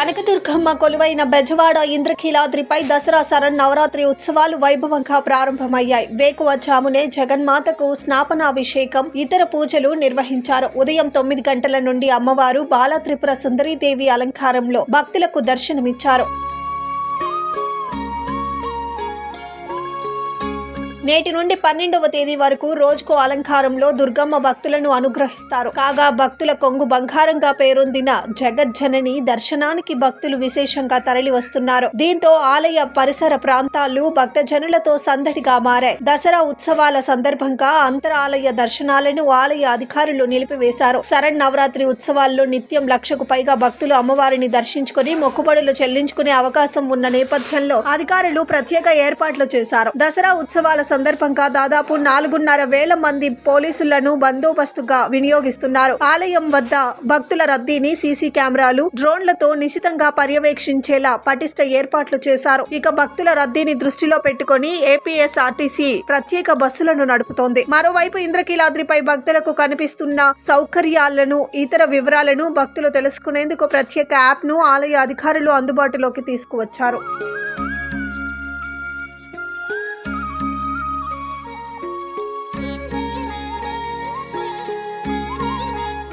కనకదుర్గమ్మ కొలువైన బెజవాడ ఇంద్రకీలాద్రిపై దసరా శరణ్ నవరాత్రి ఉత్సవాలు వైభవంగా ప్రారంభమయ్యాయి. వేకువజామునే జగన్మాతకు స్నాపనాభిషేకం ఇతర పూజలు నిర్వహించారు. ఉదయం తొమ్మిది గంటల నుండి అమ్మవారు బాల త్రిపుర సుందరీదేవి అలంకారంలో భక్తులకు దర్శనమిచ్చారు. నేటి నుండి పన్నెండవ తేదీ వరకు రోజుకు అలంకారంలో దుర్గమ్మ భక్తులను అనుగ్రహిస్తారు. కాగా భక్తుల కొంగు బంగారంగా పేరొందిన జగజ్జనని దర్శనానికి భక్తులు విశేషంగా తరలి వస్తున్నారు దీంతో ఆలయ పరిసర ప్రాంతాలు భక్తజనులతో సందడిగా మారాయి. దసరా ఉత్సవాల సందర్భంగా అంతరాలయ దర్శనాలను ఆలయ అధికారులు నిలిపివేశారు. శరణ్ నవరాత్రి ఉత్సవాల్లో నిత్యం లక్షకు పైగా భక్తులు అమ్మవారిని దర్శించుకుని మొక్కుబడులు చెల్లించుకునే అవకాశం ఉన్న నేపథ్యంలో అధికారులు ప్రత్యేక ఏర్పాట్లు చేశారు. దసరా ఉత్సవాల సందర్భంగా దాదాపు నాలుగున్నర వేల మంది పోలీసులను బందోబస్తుగా వినియోగిస్తున్నారు. ఆలయం వద్ద భక్తుల రద్దీని సీసీ కెమెరాలు డ్రోన్లతో నిశితంగా పర్యవేక్షించేలా పటిష్ట ఏర్పాట్లు చేశారు. ఇక భక్తుల రద్దీని దృష్టిలో పెట్టుకుని ఏపీఎస్ఆర్టీసీ ప్రత్యేక బస్సులను నడుపుతోంది. మరోవైపు ఇంద్రకీలాద్రిపై భక్తులకు కనిపిస్తున్న సౌకర్యాలను ఇతర వివరాలను భక్తులు తెలుసుకునేందుకు ప్రత్యేక యాప్ను ఆలయ అధికారులు అందుబాటులోకి తీసుకువచ్చారు.